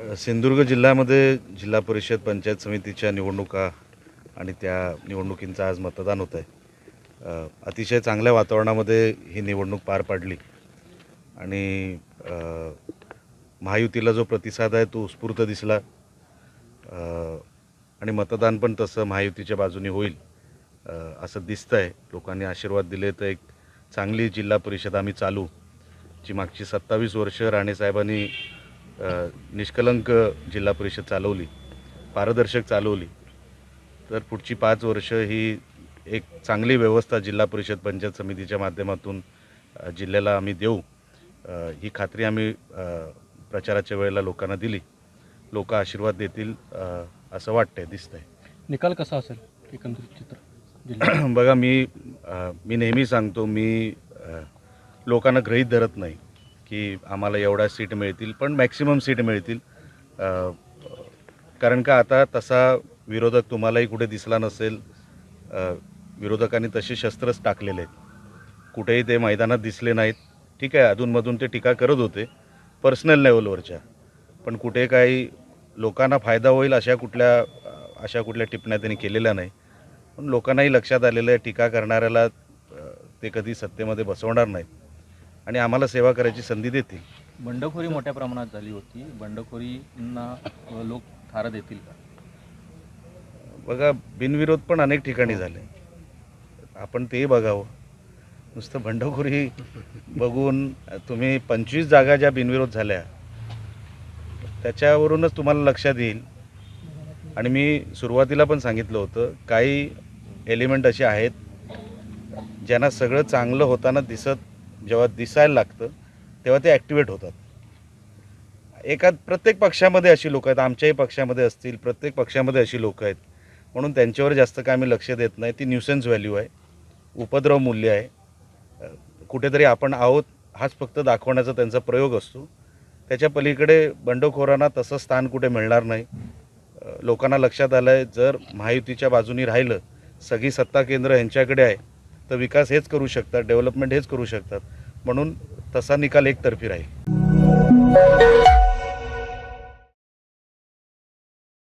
सिंधुदुर्ग जिल्ह्यामध्ये जिल्हा परिषद पंचायत समितीच्या निवडणुका आणि त्या निवडणुकींचं आज मतदान होतं आहे. अतिशय चांगल्या वातावरणामध्ये ही निवडणूक पार पाडली. आणि महायुतीला जो प्रतिसाद आहे तो उत्स्फूर्त दिसला. आणि मतदान पण तसं महायुतीच्या बाजूने होईल असं दिसतं आहे लोकांनी आशीर्वाद दिले तर एक चांगली जिल्हा परिषद आम्ही चालू जी मागची सत्तावीस वर्ष राणेसाहेबांनी निष्कलंक जिल्हा परिषद चालवली पारदर्शक चालवली तर पुढची पाच वर्ष ही एक चांगली व्यवस्था जिल्हा परिषद पंचायत समितीच्या माध्यमातून जिल्ह्याला आम्ही देऊ. ही खात्री आम्ही प्रचाराच्या वेळेला लोकांना दिली. लोक आशीर्वाद देतील असं वाटतंय दिसतंय. निकाल कसा असेल एकंदरीत चित्र बघा मी मी नेहमी सांगतो मी लोकांना गृहीत धरत नाही. की आम्हाला एवढ्या सीट मिळतील पण मॅक्सिमम सीट मिळतील. कारण का आता तसा विरोधक तुम्हालाही कुठे दिसला नसेल विरोधकांनी तसे शस्त्रच टाकलेले आहेत. कुठेही ते मैदानात दिसले नाहीत. ठीक आहे अधूनमधून ते टीका करत होते पर्सनल लेवलवरच्या पण कुठे काही लोकांना फायदा होईल अशा कुठल्या अशा कुठल्या टिप्पण्या त्यांनी केलेल्या नाही. पण लोकांनाही लक्षात आलेलं आहे टीका करणाऱ्याला ते कधी सत्तेमध्ये बसवणार नाहीत. आणि आम्हाला सेवा करायची संधी देतील. बंडखोरी मोठ्या प्रमाणात झाली होती. बंडखोरींना लोक थारा देतील का? बघा बिनविरोध पण अनेक ठिकाणी झाले. आपण तेही बघावं. नुसतं बंडखोरी बघून तुम्ही पंचवीस जागा ज्या बिनविरोध झाल्या त्याच्यावरूनच तुम्हाला लक्षात येईल. आणि मी सुरुवातीला पण सांगितलं होतं काही एलिमेंट असे आहेत ज्यांना सगळं चांगलं होताना दिसत जेव्हा दिसायला लागतं तेव्हा ते ॲक्टिवेट होतात. एका प्रत्येक पक्षामध्ये अशी लोक आहेत. आमच्याही पक्षामध्ये असतील प्रत्येक पक्षामध्ये अशी लोक आहेत. म्हणून त्यांच्यावर जास्त काय आम्ही लक्ष देत नाही. ती न्यूसेन्स व्हॅल्यू आहे. उपद्रव मूल्य आहे. कुठेतरी आपण आहोत हाच फक्त दाखवण्याचा त्यांचा प्रयोग असतो. त्याच्या पलीकडे बंडखोरांना तसं स्थान कुठे मिळणार नाही. लोकांना लक्षात आलं आहे जर महायुतीच्या बाजूनी राहिलं सगळी सत्ता केंद्र यांच्याकडे आहे तर विकास हेच करू शकतात डेव्हलपमेंट हेच करू शकतात. म्हणून तसा निकाल एकतर्फी राहील.